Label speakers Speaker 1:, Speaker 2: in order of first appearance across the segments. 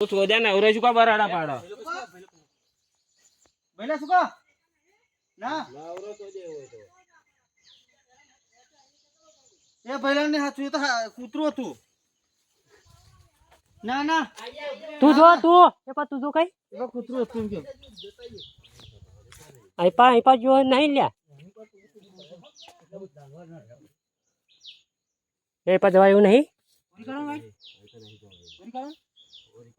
Speaker 1: તું ચોદ્યા નવરે શું કા બરાડા પાડો
Speaker 2: ભઈલા શું કહો? ના
Speaker 1: નવરો ચોદે હોય તો
Speaker 2: એ ભઈલા ને હાચું એ તો હા- કૂતરું હતું ના ના
Speaker 3: તું જો તું એ પા તું જો કઈ
Speaker 2: એ તો કૂતરું હતું એમ કેમ.
Speaker 3: અહીં પા અહીં પા જો નહીં લ્યા એ પા જવા એવું નહીં
Speaker 2: ઓરી કાઢો ભાઈ. ઓરી કાઢો.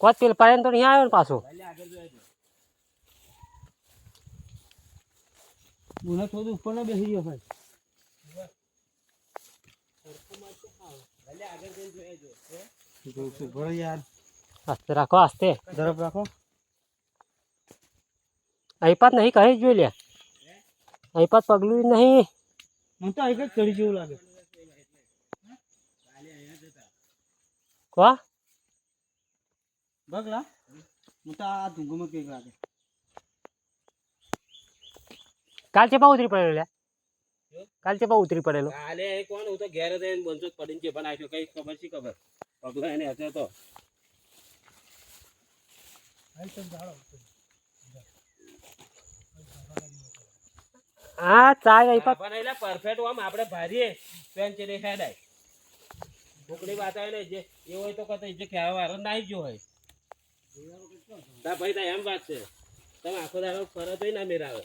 Speaker 3: કોત પેલ પાડે તો નહીં આવ્યો ને પાછો
Speaker 1: આલ્યા આગળ જોઈ લેજો.
Speaker 2: મને થોડું ઉપર ના બેસી ગયો ભાઈ
Speaker 1: આલ્યા આગળ જઈને જોઈ લેજો. હે?
Speaker 2: જોઉં છું ભરો યાર
Speaker 3: આસ્તે રાખો આસ્તે
Speaker 2: ઝડપ રાખો
Speaker 3: અહીં પાત નહીં કહી જ જોઈ લે અહીં પાત પગલું નહીં
Speaker 2: મને તો એક જ ચડી જેવું લાગે
Speaker 3: કો
Speaker 2: બગલા? હું તો આ ધૂંગમાં કેક લાગે
Speaker 3: કાલ ચેપા ઉતરી પડેલો લે કાલ ચેપા ઉતરી પડેલો.
Speaker 1: કાલે એ કોણ? હું તો ઘેર હતો એને બંસો પડીને ચેપા નાખ્યો. કઈ ખબર શી ખબર? પગલા એને હતો તો.
Speaker 3: હા ચા ગઈ
Speaker 1: પણ એટલે પરફેક્ટ આમ આપણે ભારીએ. પેન ચેરી હેડાય ખેડાય વાત આવે ને જે એ હોય તો કતો જે કહેવા વાળો નાઈ ગયો હોય. તા ભાઈ તા એમ વાત છે. તમે આખો દાડો ફરત હોય ના મેરાવે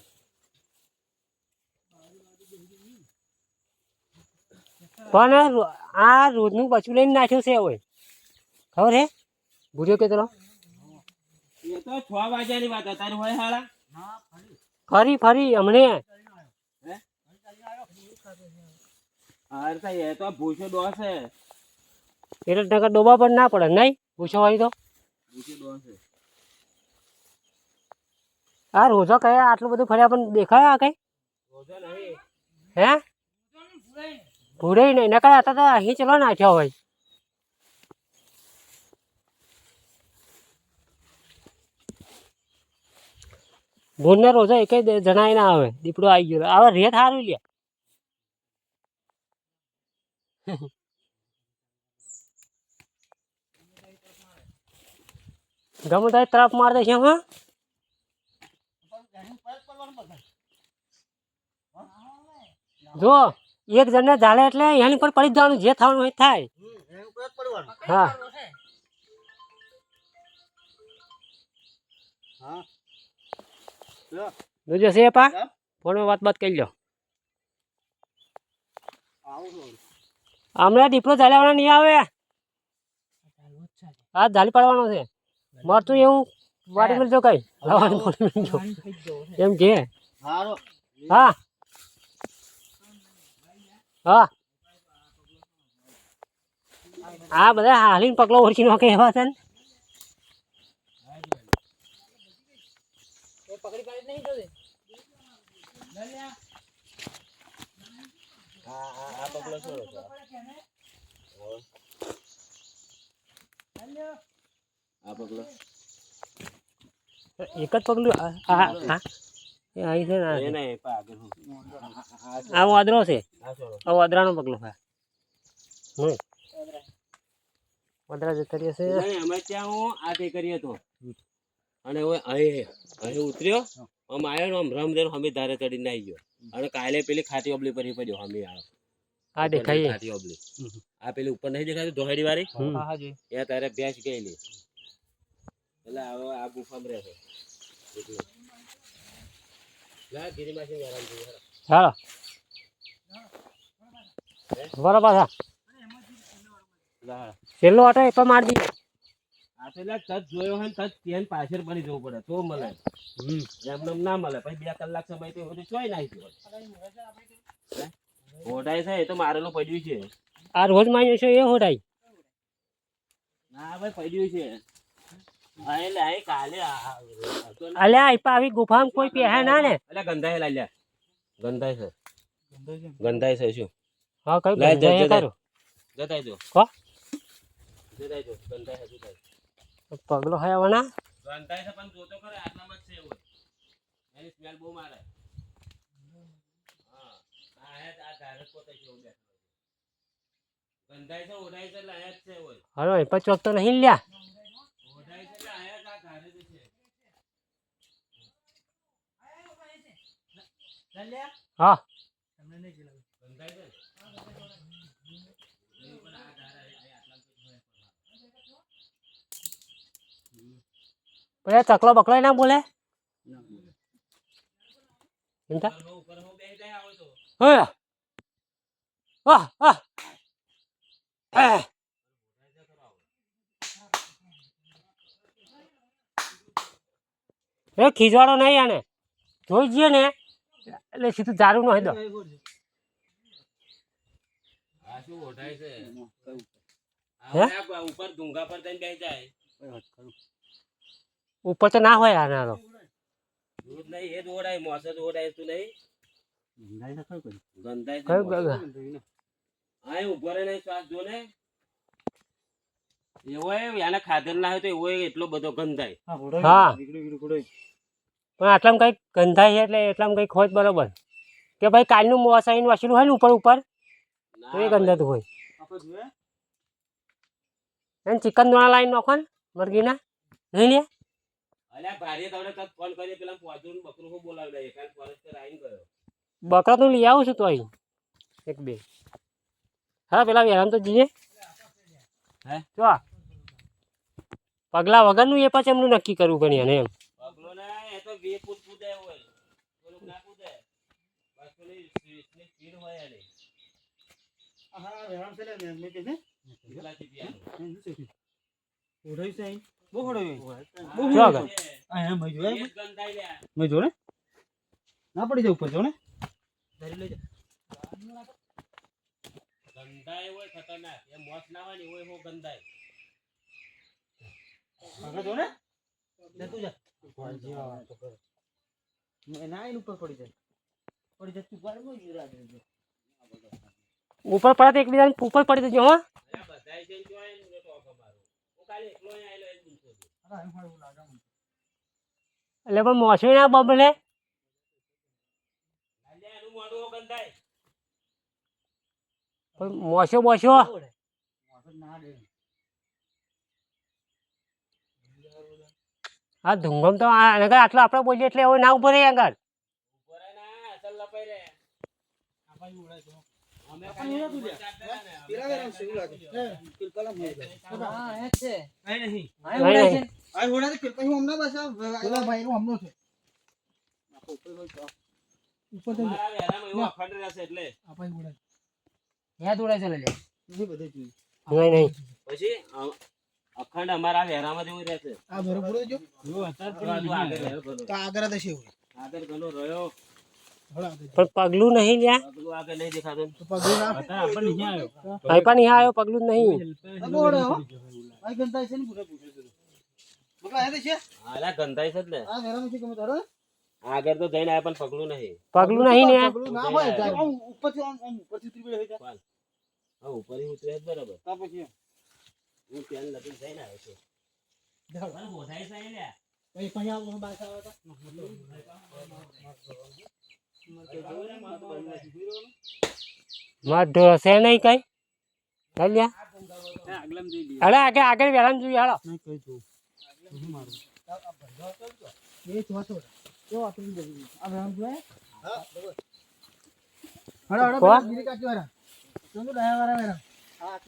Speaker 3: પણ રો- આ રોજનું બચું લઈને નાખ્યું છે હવે. ખબર હે? ભૂર્યો કેટલો
Speaker 1: એ તો છ વાગ્યાની વાત તારી હોય હાલા
Speaker 3: ફરી ફરી હમણે.
Speaker 1: એ તો ભૂસો ડોસે
Speaker 3: એટલે ટકા ડોબા પણ ના પડે નહીં? પૂછો હોય તો?
Speaker 1: ભૂસો
Speaker 3: આ રોજો કયા? આટલું બધું ફર્યા પણ દેખાય આ કઈ? હે? ભૂરે નહીં. નકર હતા તો અહીં ચલો નાખ્યો હોય. ભૂરને રોજો એક જણાય ના આવે. દીપડો આવી ગયો. હવે રેત સારું લે ગમે તો તરફ માર દે છે હા. જો એક જણને ઝાલે એટલે એની પર પડી જ જવાનું જે થવાનું હોય એ થાય.
Speaker 2: એનું ઉપર જ પડવાનું
Speaker 3: હા.
Speaker 2: હા લો,
Speaker 3: જોજો છે પા
Speaker 2: હા.
Speaker 3: ફોનમાં વાત બાત કરી લો.
Speaker 2: આવું છું.
Speaker 3: હમણાં દીપડો ઝાલ્યાવાળા નહીં આવે. હા ઝાલી પાડવાનો છે. મળતું એવું વાડી મળજો કઈ. લાવવાની વાડી મળજો એમ કે?
Speaker 2: હારો.
Speaker 3: હા. હા. આ બધા હાલીને પગલો ઓળખી નાખે એવા છે ને.
Speaker 1: આ આ આ પગલો છોડો છો? આ પગલું.
Speaker 3: એક જ પગલું? આ આ- એ અહીં છે ને
Speaker 1: એને. આગળ હું.
Speaker 3: આ વાદરો છે.
Speaker 1: આ
Speaker 3: વાદરાનો પગલું હા હું વાદરા જતા રહ્યા છે.
Speaker 1: નહીં અમે ત્યાં હું આ તે કરી હતો અને હવે અહીં અહીં ઉતર્યો. આમ આવ્યો ને આમ રમ દેનો અમે ધારે ચડીને આવી ગયો. અને કાલે પેલી ખાટી ઓબલી પર પડ્યો અમે આવ્યો
Speaker 3: આ દેખાય
Speaker 1: ખાટી ઓબલી. આ પેલી ઉપર નહીં દેખાતી દોહડી વાળી એ તારે ભેંસ ગયેલી. એટલે હવે આ ગુફામાં રહે છે. લા ગિરિમાસી થઈ હેરાન.
Speaker 3: બરાબર
Speaker 1: હા.
Speaker 3: છેલ્લો આટો એ તો માર દઈએ
Speaker 1: આ તો તજ જોયો હોય ને તજ ત્યાં પાછળ પડી જવું પડે તો મળે. એમને એમ ના મળે પછી બે કલાક સમય તો બધું ચોય નાખી હે? ઓઢાય છે એ તો મારેલું પડ્યું છે.
Speaker 3: આ રોજ માન્યો છે એ હોડાય
Speaker 1: ના ભાઈ પડ્યું છે.
Speaker 3: અલ્યા આઈપા આવી ગુફામાં કોઈ પહેરે ના ને
Speaker 1: અલ્યા ગંધાય લાલ્યા ગંધાય છે ગંધાય છે શું
Speaker 3: હા કઈ
Speaker 1: લાય,
Speaker 3: ગંધાય
Speaker 1: જતા
Speaker 3: કરો
Speaker 1: જતાય દો
Speaker 3: કો?
Speaker 1: જતાય દો ગંધાય છે જતાય
Speaker 3: પગલો હોય વના
Speaker 1: ગંધાય છે પણ જોતો ખરે આટલામાં જ છે એવું એની સ્મેલ બહુ મારે હા આ હે આ ધારે જ પોતે છે એવું બેઠો છે. ગંધાય છે ઓઢાય છે એટલે આયા જ છે એવું
Speaker 3: હલો આઈપા ચોક તો નહીં લ્યા
Speaker 1: ઓઢાય છે
Speaker 3: હા
Speaker 1: ગંધાય છે ને? નહીં, પણ આટલામાં તો હોય.
Speaker 3: પેલા ચકલો બકલો ના બોલે
Speaker 1: હા હા જાય
Speaker 3: હા એ ખીજવાડો નહીં આને. જોઈ જઈએ ને. એટલે સીધું દારૂ નો દો
Speaker 1: આ શું ઓઢાય છે
Speaker 3: હે?
Speaker 1: આ આ ઉપર ડુંગા પર થઈને બેસી જાય
Speaker 3: ઉપર તો ના હોય આના તો.
Speaker 1: એવો એને ખાધેલ ના હોય તો એવો એટલો બધો ગંધાય.
Speaker 3: હા પણ આટલામાં કંઈક ગંધાય છે એટલે એટલામાં કંઈક હોય બરાબર. કે ભાઈ કાલનું મોસાઈન વાસેલું હોય ને ઉપર ઉપર તો એ ગંધાતું હોય. એને ચિકન દોણા લાવીને નાખો ને મરઘીના. નહીં લે?
Speaker 1: બકરું
Speaker 3: તો લઈ આવું છું તો અહીં. એક બે. હા પેલા વેરામ તો જઈએ.
Speaker 1: હે?
Speaker 3: જો પગલા વગરનું એ પછી એમનું નક્કી કરવું ગણી એને એમ.
Speaker 1: બે ફૂટ હોય ના બસ પેલી સ્વીચની સ્પીડ હોય એની.
Speaker 2: પડી જાય ઉપર જો ને
Speaker 1: ગંધાય હોય ખતરનાક. એ મોસ ના હોય ને ગંદાય
Speaker 2: આગળ જો ને તું જા. ઉપર પડી જાય પડી
Speaker 3: ઉપર પડે તો એકબીજાને ઉપર પડી દેજો હા. એટલે પણ મોસમી ના બબલે મોસો બોસો
Speaker 2: ના
Speaker 3: આ ધુંગમ તો આ નકર આટલો આપણે બોલીએ એટલે હવે ના ઊભો રહી આગળ. નહીં નહીં
Speaker 1: પછી અખંડ અમારા વેરામાં જેવું રહેશે
Speaker 2: આ બરોબર જ જો.
Speaker 1: હવે હજુ આગળ રહ્યો ઘણો.
Speaker 2: તો આગળ જ હશે એવું.
Speaker 1: આગળ ઘણો રહ્યો
Speaker 2: હળો આગળ.
Speaker 3: પણ પગલું નહીં લ્યા
Speaker 1: પગલું આગળ નહીં દેખાતું
Speaker 2: તો પગે ના.
Speaker 3: અહીં પણ નહીં આવ્યો પગલું જ નહીં
Speaker 2: આ બોર્ડ હે, હો. આ ગંધાય છે ને પૂરા પૂરા. બકલા આ તો છે.
Speaker 1: આલા ગંધાય છે જ ને
Speaker 2: આ વેરામ છે ગમે તારો.
Speaker 1: આગળ તો જઈને આવ્યા પણ પગલું નહીં
Speaker 3: પગલું નહીં ને
Speaker 2: પગલું ના હોય જાય. આમ ઉપરથી આમ આમ ઉપરથી ઉતરી પડે હોય જાય.
Speaker 1: હા ઉપર ઉતરે જ બરાબર
Speaker 2: તાર પછી
Speaker 1: હું પેન લઈને જઈને આવ્યો છું. પણ બોધાય છે અહીં લ્યા.
Speaker 2: પછી પછી આમ બાર આવે તો.
Speaker 3: નહીં કઈ? ચાલ લ્યા અરે આગળ આગળ વેરામ જોઈએ હાલો?
Speaker 2: હળો, હળો, બીજી કાચી વાળા. ચલો, ડાયા વાળા વેરામ.